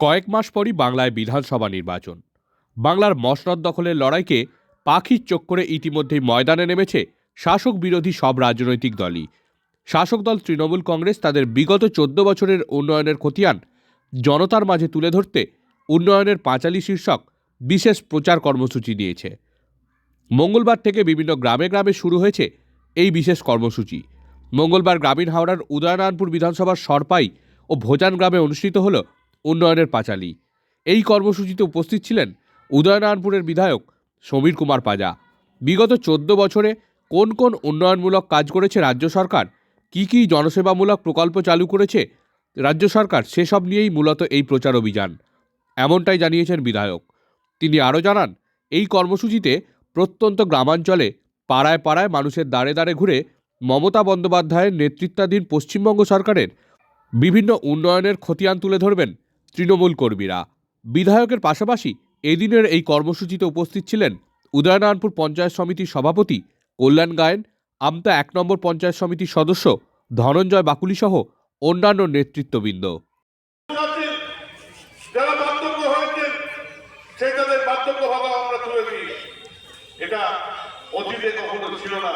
কয়েক মাস পরই বাংলায় বিধানসভা নির্বাচন। বাংলার মসনদ দখলের লড়াইকে পাখির চোখ করে ইতিমধ্যেই ময়দানে নেমেছে শাসক বিরোধী সব রাজনৈতিক দলই। শাসক দল তৃণমূল কংগ্রেস তাদের বিগত চোদ্দ বছরের উন্নয়নের খতিয়ান। জনতার মাঝে তুলে ধরতে উন্নয়নের পাঁচালী শীর্ষক বিশেষ প্রচার কর্মসূচি দিয়েছে মঙ্গলবার থেকে বিভিন্ন গ্রামে গ্রামে শুরু হয়েছে এই বিশেষ কর্মসূচি। মঙ্গলবার গ্রামীণ হাওড়ার উদয়নারায়ণপুর বিধানসভার সরপাই ও ভোজান গ্রামে অনুষ্ঠিত হল উন্নয়নের পাঁচালী। এই কর্মসূচিতে উপস্থিত ছিলেন উদয়নারায়ণপুরের বিধায়ক সমীর কুমার পাজা। বিগত চোদ্দ বছরে কোন কোন উন্নয়নমূলক কাজ করেছে রাজ্য সরকার? কি কি জনসেবামূলক প্রকল্প চালু করেছে রাজ্য সরকার? সেসব নিয়েই মূলত এই প্রচার অভিযান। এমনটাই জানিয়েছেন বিধায়ক। তিনি আরও জানান, এই কর্মসূচিতে প্রত্যন্ত গ্রামাঞ্চলে পাড়ায় পাড়ায় মানুষের দাঁড়ে দাঁড়ে ঘুরে মমতা বন্দ্যোপাধ্যায়ের নেতৃত্বাধীন পশ্চিমবঙ্গ সরকারের বিভিন্ন উন্নয়নের খতিয়ান তুলে ধরবেন তৃণমূল কর্মীরা। বিধায়কের পাশাপাশি এদিনের এই কর্মসূচিতে উপস্থিত ছিলেন উদয়নারায়ণপুর পঞ্চায়েত সমিতির সভাপতি কল্যাণ গায়েন, আমতা এক নম্বর পঞ্চায়েত সমিতির সদস্য ধনঞ্জয় বাকুলি সহ অন্যান্য নেতৃত্ববৃন্দ। ছিল না।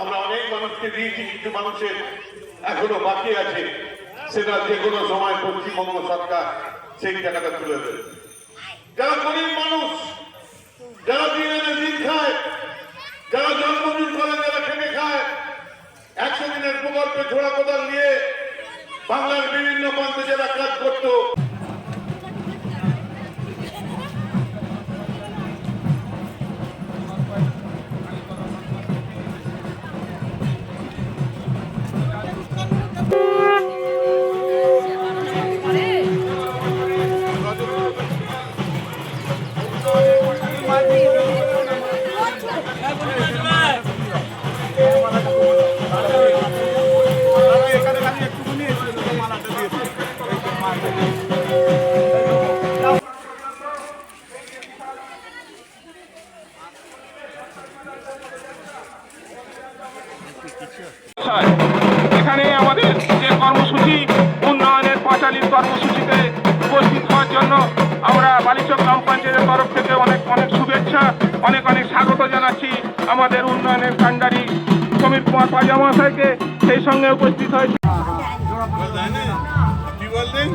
আমরা অনেক মানুষকে দিয়েছি কিছু মানুষের এখনও বাকি আছে। সেটা যে কোনো সময় পশ্চিমবঙ্গ সরকার সেই টাকাটা তুলে দেবে। যারা গরিব মানুষ, যারা দিন এনে দিন খায়, যারা জন্মদিন করে যারা খেটে খায়, একশো দিনের প্রকল্পে ঝোড়া কোদাল নিয়ে বাংলার বিভিন্ন প্রান্তে যারা কাজ করতো এখানে আমাদের যে কর্মসূচি উন্নয়নের পাঁচালীর কর্মসূচিতে উপস্থিত হওয়ার জন্য আমরা বালিচক গ্রাম পঞ্চায়েতের তরফ থেকে অনেক অনেক শুভেচ্ছা অনেক অনেক স্বাগত জানাচ্ছি আমাদের উন্নয়নের কাণ্ডারি সমীর কুমার পাজা মহাশয়কে সেই সঙ্গে উপস্থিত হয়েছে। কি বললেন?